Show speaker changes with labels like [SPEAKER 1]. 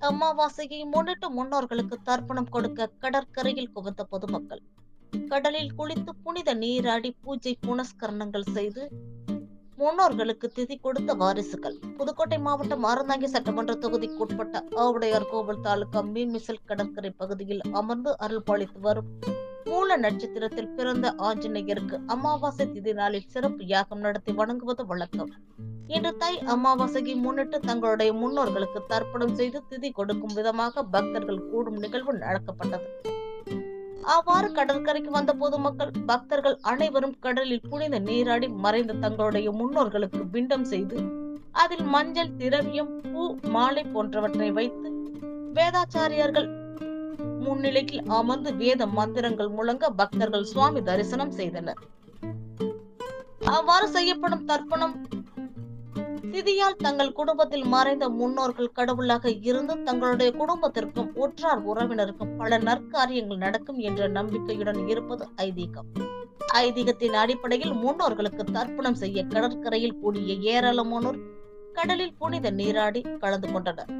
[SPEAKER 1] அமாவாசையை முன்னிட்டு முன்னோர்களுக்கு தர்ப்பணம் கொடுக்க கடற்கரையில் குவிந்த பொதுமக்கள். கடலில் குளித்து புனித நீராடி பூஜை புனஸ்கரணங்கள் செய்து முன்னோர்களுக்கு திதி கொடுத்த வாரிசுகள். புதுக்கோட்டை மாவட்டம் அறந்தாங்கி சட்டமன்ற தொகுதிக்குட்பட்ட ஆவுடையார் கோவில் தாலுகா மீமிசல் கடற்கரை பகுதியில் அமர்ந்து அருள்பாளித்து வரும் மூல நட்சத்திரத்தில் பிறந்த ஆஞ்சநேயருக்கு அமாவாசை திதி நாளில் சிறப்பு யாகம் நடத்தி வணங்குவது வழக்கம். இன்று தை அமாவாசையை முன்னிட்டு தங்களுடைய முன்னோர்களுக்கு தர்ப்பணம் செய்து திதி கொடுக்கும் விதமாக பக்தர்கள் கூடும் நிகழ்வு நடக்கப்பட்டது. அவ்வாறு கடற்கரைக்கு வந்த பொதுமக்கள் பக்தர்கள் அனைவரும் கடலில் புனித நீராடி மறைந்த தங்களுடைய முன்னோர்களுக்கு பிண்டம் செய்து அதில் மஞ்சள் திரவியம் பூ மாலை போன்றவற்றை வைத்து வேதாச்சாரியர்கள் முன்னிலையில் அமர்ந்து வேத மந்திரங்கள் முழங்க பக்தர்கள் சுவாமி தரிசனம் செய்தனர். அவ்வாறு செய்யப்படும் தர்ப்பணம் திதியால் தங்கள் குடும்பத்தில் மறைந்த முன்னோர்கள் கடவுளாக இருந்து தங்களுடைய குடும்பத்திற்கும் உற்றார் உறவினருக்கும் பல நற்காரியங்கள் நடக்கும் என்ற நம்பிக்கையுடன் இருப்பது ஐதீகம். ஐதீகத்தின் அடிப்படையில் முன்னோர்களுக்கு தர்ப்பணம் செய்ய கடற்கரையில் கூடிய ஏராளமானோர் கடலில் புனித நீராடி கலந்து கொண்டனர்.